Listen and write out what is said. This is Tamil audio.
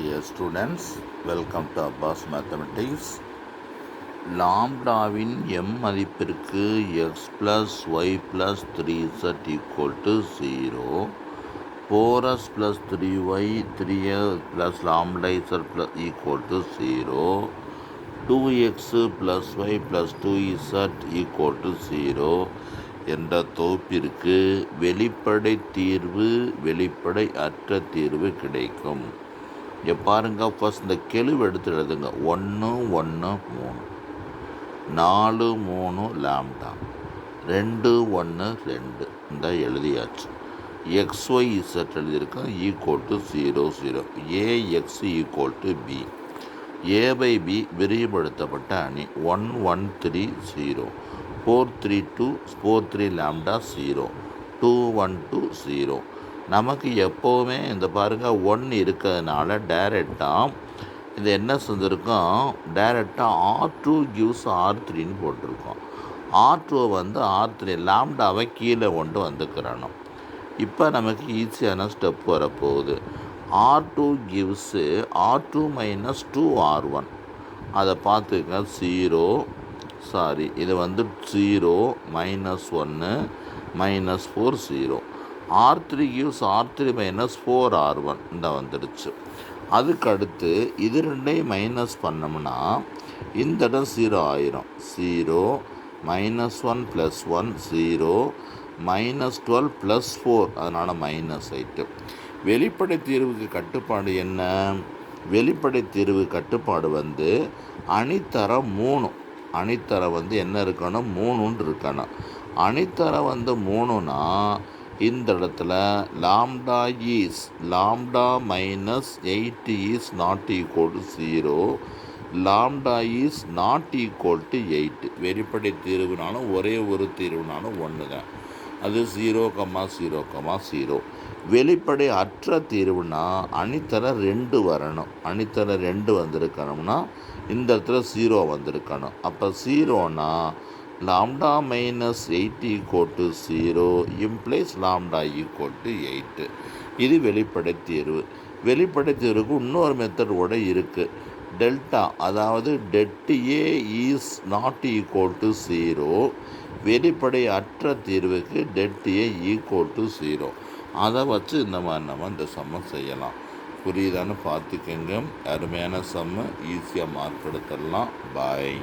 Dear students welcome to Abbas mathematics லாம்டாவின் M மதிப்பிற்கு X plus Y plus three Z equal to zero four S plus three Y three S plus lambda Z plus equal to zero two X plus Y plus two Z equal to zero என்ற தொகுப்பிற்கு வெளிப்படை தீர்வு வெளிப்படை அற்ற தீர்வு கிடைக்கும். இங்கே பாருங்க ஃபஸ்ட் இந்த கெழுவு எடுத்து எழுதுங்க. ஒன்று ஒன்று மூணு. நாலு மூணு லாம்டா. ரெண்டு ஒன்று ரெண்டு. இந்த எழுதியாச்சு. எக்ஸ் ஒய் இசட் எழுதியிருக்கோம் equal to zero zero X equal to B A by B விரிவுபடுத்தப்பட்ட அணி. One one three zero four three two four three lambda zero two one two zero நமக்கு எப்போவுமே இந்த பாருங்கள் ஒன் இருக்கிறதுனால டைரெக்டாக இது என்ன செஞ்சுருக்கோம்? டைரெக்டாக ஆர் டூ கிவ்ஸ் ஆர் த்ரீன்னு போட்டிருக்கோம். ஆர் டூவை வந்து ஆர் த்ரீ லாம்டாவை கீழே கொண்டு வந்துக்கிறணும். இப்போ நமக்கு ஈஸியான ஸ்டெப் வரப்போகுது. R two gives R two minus two R one அதை பார்த்துக்க ஜீரோ சாரி இது வந்து ஜீரோ மைனஸ் ஒன்று minus four zero R three gives R three minus four R one இந்த வந்துடுச்சு. அதுக்கு அடுத்து இது ரெண்டையும் மைனஸ் பண்ணோம்னா இந்த இடம் ஜீரோ ஆயிரும். Zero minus one plus one zero minus twelve plus four அதனால் மைனஸ் ஆயிட்டு வெளிப்படை தீர்வுக்கு கட்டுப்பாடு என்ன? வெளிப்படை தீர்வு கட்டுப்பாடு வந்து அணித்தரம் மூணு. அணித்தரம் வந்து என்ன இருக்கணும்? மூணுன்னு இருக்கணும். அணித்தரம் வந்து மூணுன்னா இந்த இடத்துல lambda is lambda minus eight is not equal to zero lambda is not equal to eight. வெளிப்படை தீர்வுனாலும் ஒரே ஒரு தீர்வுனாலும் ஒன்று தான் அது zero comma zero comma zero. வெளிப்படை அற்ற தீர்வுனா அணித்தர ரெண்டு வரணும். அணித்தர ரெண்டு வந்திருக்கணும்னா இந்த இடத்துல ஜீரோ வந்திருக்கணும். அப்போ ஜீரோனா lambda minus eight equal to zero implies lambda equal to eight இது வெளிப்படை தீர்வு வெளிப்படை தீர்வுக்கு இன்னொரு மெத்தட் கூட இருக்குது டெல்டா அதாவது det A is not equal to zero வெளிப்படை அற்ற தீர்வுக்கு det A equal to zero அதை வச்சு இந்த மாதிரி நம்ம இந்த சம்மை செய்யலாம். புரியுதான்னு பார்த்துக்கங்க. அருமையான சம்மு ஈஸியாக மார்க் எடுத்துடலாம். பாய்